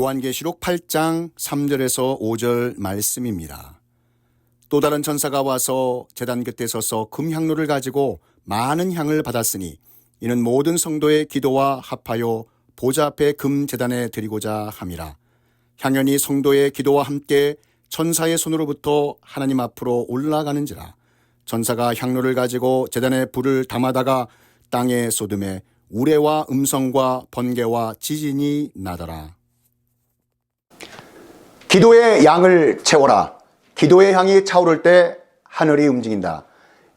요한계시록 8장 3절에서 5절 말씀입니다. 또 다른 천사가 와서 재단 곁에 서서 금향로를 가지고 많은 향을 받았으니 이는 모든 성도의 기도와 합하여 보좌 앞에 금 재단에 드리고자 함이라. 향연이 성도의 기도와 함께 천사의 손으로부터 하나님 앞으로 올라가는지라. 천사가 향로를 가지고 재단에 불을 담아다가 땅에 쏟음에 우레와 음성과 번개와 지진이 나더라. 기도의 양을 채워라. 기도의 향이 차오를 때 하늘이 움직인다.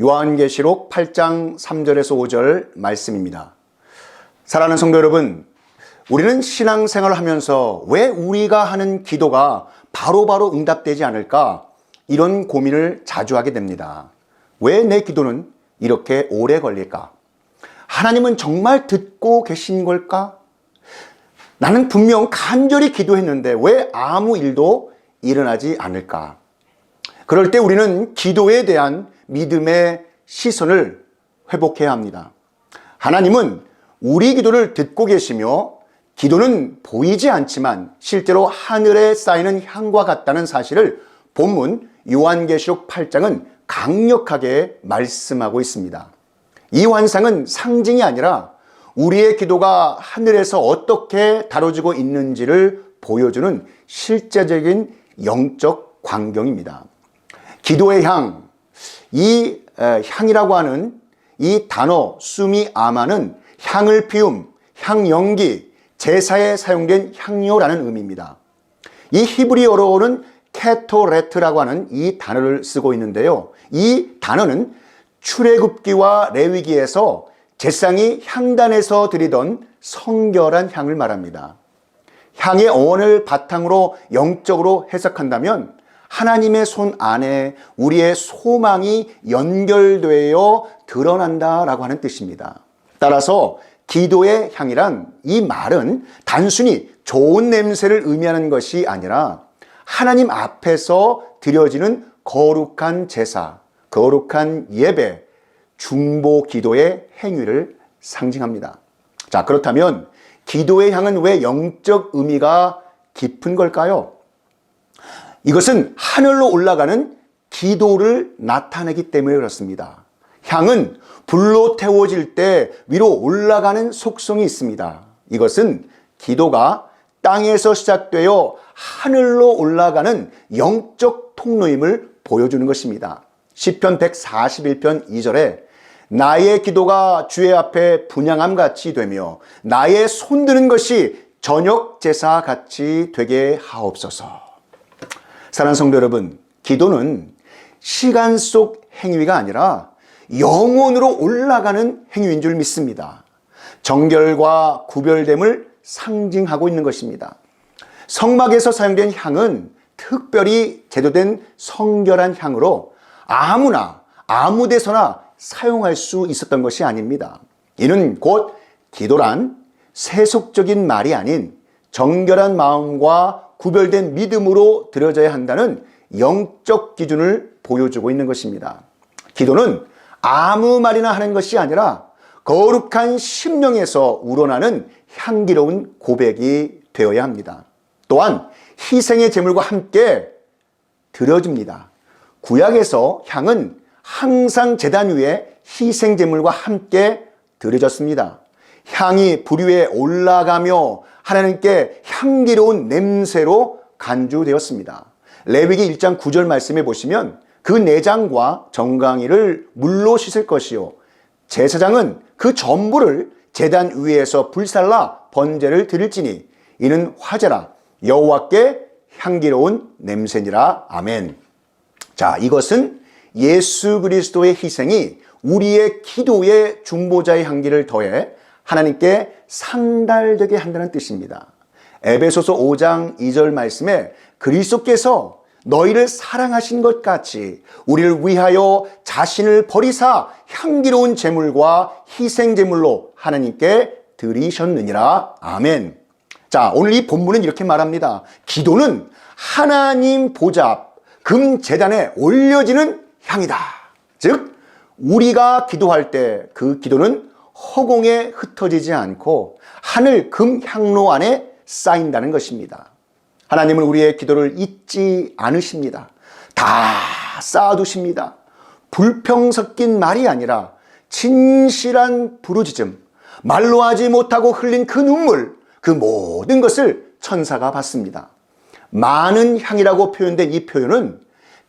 요한계시록 8장 3절에서 5절 말씀입니다. 사랑하는 성도 여러분, 우리는 신앙생활을 하면서 왜 우리가 하는 기도가 바로바로 응답되지 않을까? 이런 고민을 자주 하게 됩니다. 왜 내 기도는 이렇게 오래 걸릴까? 하나님은 정말 듣고 계신 걸까? 나는 분명 간절히 기도했는데 왜 아무 일도 일어나지 않을까? 그럴 때 우리는 기도에 대한 믿음의 시선을 회복해야 합니다. 하나님은 우리 기도를 듣고 계시며 기도는 보이지 않지만 실제로 하늘에 쌓이는 향과 같다는 사실을 본문 요한계시록 8장은 강력하게 말씀하고 있습니다. 이 환상은 상징이 아니라 우리의 기도가 하늘에서 어떻게 다뤄지고 있는지를 보여주는 실제적인 영적 광경입니다. 기도의 향, 이 향이라고 하는 이 단어 수미 아마는 향을 피움, 향 연기, 제사에 사용된 향료라는 의미입니다. 이 히브리어로는 케토레트라고 하는 이 단어를 쓰고 있는데요. 이 단어는 출애굽기와 레위기에서 제상이 향단에서 드리던 성결한 향을 말합니다. 향의 어원을 바탕으로 영적으로 해석한다면 하나님의 손 안에 우리의 소망이 연결되어 드러난다라고 하는 뜻입니다. 따라서 기도의 향이란 이 말은 단순히 좋은 냄새를 의미하는 것이 아니라 하나님 앞에서 드려지는 거룩한 제사, 거룩한 예배, 중보 기도의 행위를 상징합니다. 자, 그렇다면 기도의 향은 왜 영적 의미가 깊은 걸까요? 이것은 하늘로 올라가는 기도를 나타내기 때문에 그렇습니다. 향은 불로 태워질 때 위로 올라가는 속성이 있습니다. 이것은 기도가 땅에서 시작되어 하늘로 올라가는 영적 통로임을 보여주는 것입니다. 시편 141편 2절에 나의 기도가 주의 앞에 분양함 같이 되며 나의 손드는 것이 저녁 제사 같이 되게 하옵소서. 사랑하는 성도 여러분, 기도는 시간 속 행위가 아니라 영혼으로 올라가는 행위인 줄 믿습니다. 정결과 구별됨을 상징하고 있는 것입니다. 성막에서 사용된 향은 특별히 제도된 성결한 향으로 아무나 아무 데서나 사용할 수 있었던 것이 아닙니다. 이는 곧 기도란 세속적인 말이 아닌 정결한 마음과 구별된 믿음으로 드려져야 한다는 영적 기준을 보여주고 있는 것입니다. 기도는 아무 말이나 하는 것이 아니라 거룩한 심령에서 우러나는 향기로운 고백이 되어야 합니다. 또한 희생의 제물과 함께 드려집니다. 구약에서 향은 항상 재단 위에 희생 제물과 함께 드려졌습니다. 향이 불 위에 올라가며 하나님께 향기로운 냄새로 간주되었습니다. 레위기 1장 9절 말씀에 보시면 그 내장과 정강이를 물로 씻을 것이요 제사장은 그 전부를 제단 위에서 불살라 번제를 드릴지니 이는 화제라 여호와께 향기로운 냄새니라 아멘. 자, 이것은 예수 그리스도의 희생이 우리의 기도의 중보자의 향기를 더해 하나님께 상달되게 한다는 뜻입니다. 에베소서 5장 2절 말씀에 그리스도께서 너희를 사랑하신 것 같이 우리를 위하여 자신을 버리사 향기로운 제물과 희생 제물로 하나님께 드리셨느니라. 아멘. 자, 오늘 이 본문은 이렇게 말합니다. 기도는 하나님 보좌 금 재단에 올려지는 향이다. 즉 우리가 기도할 때 그 기도는 허공에 흩어지지 않고 하늘 금 향로 안에 쌓인다는 것입니다. 하나님은 우리의 기도를 잊지 않으십니다. 다 쌓아두십니다. 불평 섞인 말이 아니라 진실한 부르짖음, 말로 하지 못하고 흘린 그 눈물, 그 모든 것을 천사가 받습니다. 많은 향이라고 표현된 이 표현은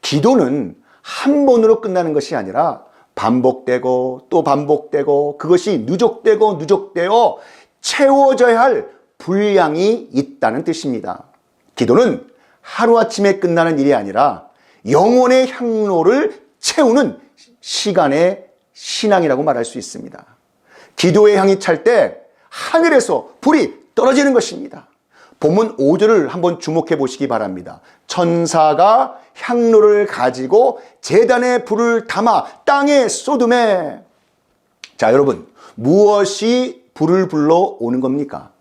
기도는 한 번으로 끝나는 것이 아니라 반복되고 또 반복되고 그것이 누적되고 누적되어 채워져야 할 분량이 있다는 뜻입니다. 기도는 하루아침에 끝나는 일이 아니라 영혼의 향로를 채우는 시간의 신앙이라고 말할 수 있습니다. 기도의 향이 찰 때 하늘에서 불이 떨어지는 것입니다. 본문 5절을 한번 주목해 보시기 바랍니다. 천사가 향로를 가지고 재단에 불을 담아 땅에 쏟음에 자, 여러분, 무엇이 불을 불러 오는 겁니까?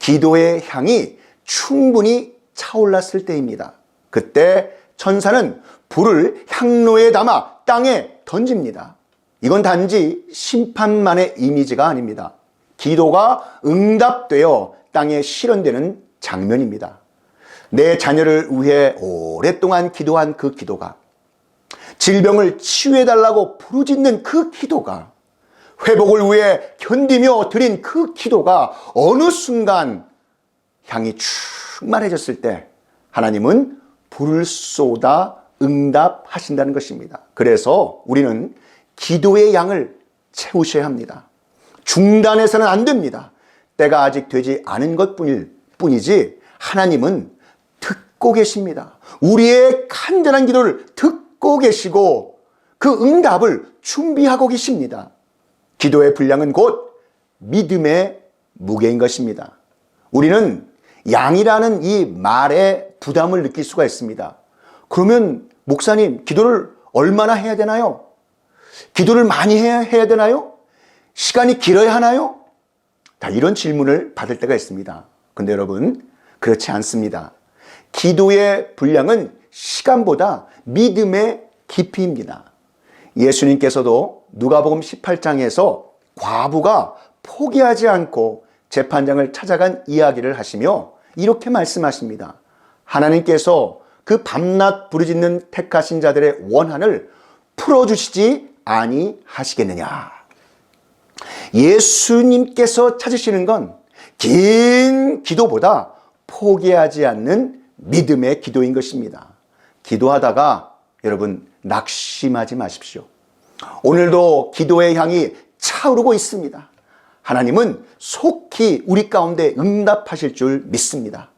기도의 향이 충분히 차올랐을 때입니다. 그때 천사는 불을 향로에 담아 땅에 던집니다. 이건 단지 심판만의 이미지가 아닙니다. 기도가 응답되어 땅에 실현되는 장면입니다. 내 자녀를 위해 오랫동안 기도한 그 기도가 질병을 치유해달라고 부르짖는 그 기도가 회복을 위해 견디며 드린 그 기도가 어느 순간 향이 충만해졌을 때 하나님은 불을 쏟아 응답하신다는 것입니다. 그래서 우리는 기도의 양을 채우셔야 합니다. 중단해서는 안 됩니다. 때가 아직 되지 않은 것 뿐 이지 하나님은 듣고 계십니다. 우리의 간절한 기도를 듣고 계시고 그 응답을 준비하고 계십니다. 기도의 분량은 곧 믿음의 무게인 것입니다. 우리는 양이라는 이 말에 부담을 느낄 수가 있습니다. 그러면 목사님, 기도를 얼마나 해야 되나요? 기도를 많이 해야, 해야 되나요? 시간이 길어야 하나요? 다 이런 질문을 받을 때가 있습니다. 근데 여러분, 그렇지 않습니다. 기도의 분량은 시간보다 믿음의 깊이입니다. 예수님께서도 누가복음 18장에서 과부가 포기하지 않고 재판장을 찾아간 이야기를 하시며 이렇게 말씀하십니다. 하나님께서 그 밤낮 부르짖는 택하신 자들의 원한을 풀어주시지 아니하시겠느냐. 예수님께서 찾으시는 건 긴 기도보다 포기하지 않는 믿음의 기도인 것입니다. 기도하다가 여러분 낙심하지 마십시오. 오늘도 기도의 향이 차오르고 있습니다. 하나님은 속히 우리 가운데 응답하실 줄 믿습니다.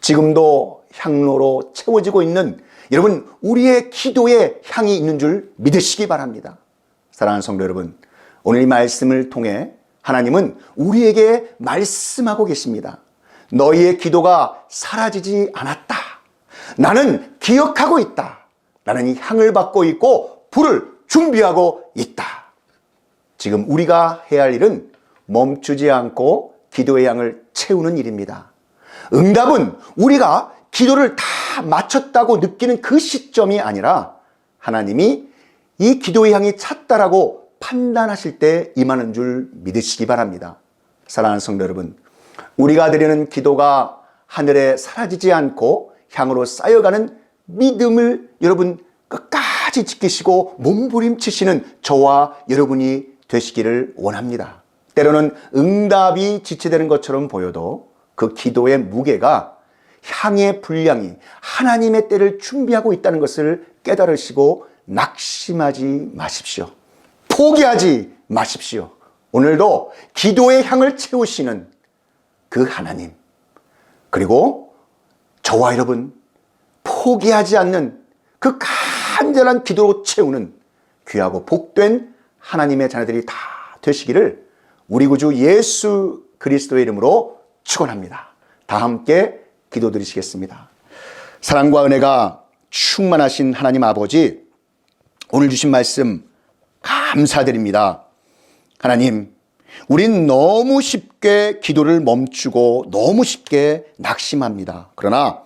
지금도 향로로 채워지고 있는 여러분 우리의 기도에 향이 있는 줄 믿으시기 바랍니다. 사랑하는 성도 여러분, 오늘 이 말씀을 통해 하나님은 우리에게 말씀하고 계십니다. 너희의 기도가 사라지지 않았다. 나는 기억하고 있다. 나는 이 향을 받고 있고 불을 준비하고 있다. 지금 우리가 해야 할 일은 멈추지 않고 기도의 양을 채우는 일입니다. 응답은 우리가 기도를 다 마쳤다고 느끼는 그 시점이 아니라 하나님이 이 기도의 향이 찼다라고 판단하실 때 임하는 줄 믿으시기 바랍니다. 사랑하는 성도 여러분, 우리가 드리는 기도가 하늘에 사라지지 않고 향으로 쌓여가는 믿음을 여러분 끝까지 지키시고 몸부림치시는 저와 여러분이 되시기를 원합니다. 때로는 응답이 지체되는 것처럼 보여도 그 기도의 무게가 향의 분량이 하나님의 때를 준비하고 있다는 것을 깨달으시고 낙심하지 마십시오. 포기하지 마십시오. 오늘도 기도의 향을 채우시는 그 하나님, 그리고 저와 여러분, 포기하지 않는 그 간절한 기도로 채우는 귀하고 복된 하나님의 자녀들이 다 되시기를 우리 구주 예수 그리스도의 이름으로 축원합니다. 다 함께 기도드리시겠습니다. 사랑과 은혜가 충만하신 하나님 아버지, 오늘 주신 말씀 감사드립니다. 하나님, 우린 너무 쉽게 기도를 멈추고 너무 쉽게 낙심합니다. 그러나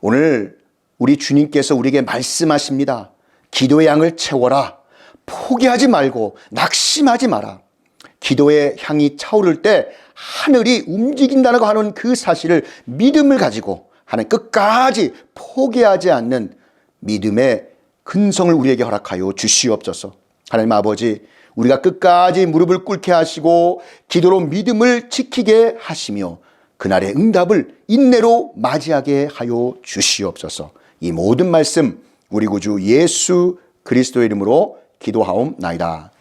오늘 우리 주님께서 우리에게 말씀하십니다. 기도의 양을 채워라. 포기하지 말고 낙심하지 마라. 기도의 향이 차오를 때 하늘이 움직인다고 하는 그 사실을 믿음을 가지고 하나님 끝까지 포기하지 않는 믿음의 근성을 우리에게 허락하여 주시옵소서. 하나님 아버지, 우리가 끝까지 무릎을 꿇게 하시고 기도로 믿음을 지키게 하시며 그날의 응답을 인내로 맞이하게 하여 주시옵소서. 이 모든 말씀 우리 구주 예수 그리스도의 이름으로 기도하옵나이다.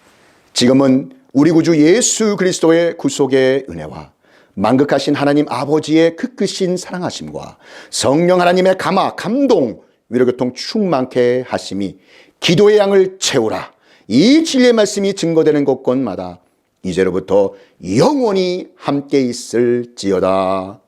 지금은 우리 구주 예수 그리스도의 구속의 은혜와 만극하신 하나님 아버지의 그 크크신 사랑하심과 성령 하나님의 감화, 감동, 위로교통 충만케 하심이 기도의 양을 채우라. 이 진리의 말씀이 증거되는 곳곳마다 이제로부터 영원히 함께 있을지어다.